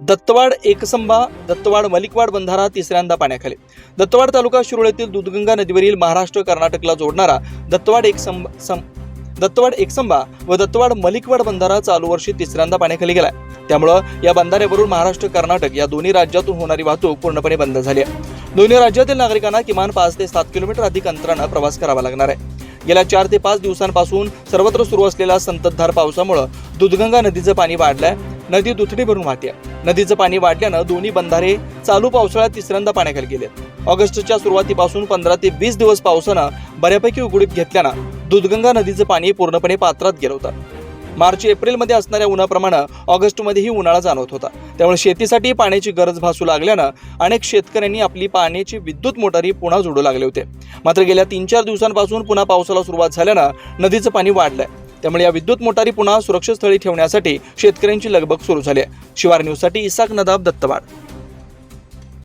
दत्तवाड एकसंबा दत्तवाड मलिकवाड बंधारा तिसऱ्यांदा पाण्याखाली. दत्तवाड तालुका शिरोळ येथील दुधगंगा नदीवरील महाराष्ट्र कर्नाटकला जोडणारा दत्तवाड एकसंब सं दत्तवाड एकसंबा व दत्तवाड मलिकवाड बंधारा चालू वर्षी तिसऱ्यांदा पाण्याखाली गेलाय. त्यामुळं या बंधाऱ्यावरून महाराष्ट्र कर्नाटक या दोन्ही राज्यातून होणारी वाहतूक पूर्णपणे बंद झाली आहे. दोन्ही राज्यातील नागरिकांना किमान पाच ते सात किलोमीटर अधिक अंतरानं प्रवास करावा लागणार आहे. गेल्या चार ते पाच दिवसांपासून सर्वत्र सुरू असलेल्या संततधार पावसामुळं दूधगंगा नदीचं पाणी वाढलंय. नदी दुथडी भरून वाहते. नदीचं पाणी वाढल्यानं दोन्ही बंधारे चालू पावसाळ्यात तिसऱ्यांदा पाण्याखाली गेले ऑगस्टच्या सुरुवातीपासून पंधरा ते वीस दिवस पावसानं बऱ्यापैकी उघडीप घेतल्यानं दुधगंगा नदीचं पाणी पूर्णपणे पात्रात गेलं होतं. मार्च एप्रिलमध्ये असणाऱ्या उन्हाप्रमाणे ऑगस्टमध्येही उन्हाळा जाणवत होता. त्यामुळे शेतीसाठी पाण्याची गरज भासू लागल्यानं अनेक शेतकऱ्यांनी आपली पाण्याची विद्युत मोटारी पुन्हा जोडू लागले होते. मात्र गेल्या तीन चार दिवसांपासून पुन्हा पावसाला सुरुवात झाल्यानं नदीचं पाणी वाढलंय. त्यामुळे या विद्युत मोटारी पुन्हा सुरक्षित स्थळी ठेवण्यासाठी शेतकऱ्यांची लगबग सुरू झाली आहे. शिवार न्यूजसाठी इसाक नदाब दत्तवाड.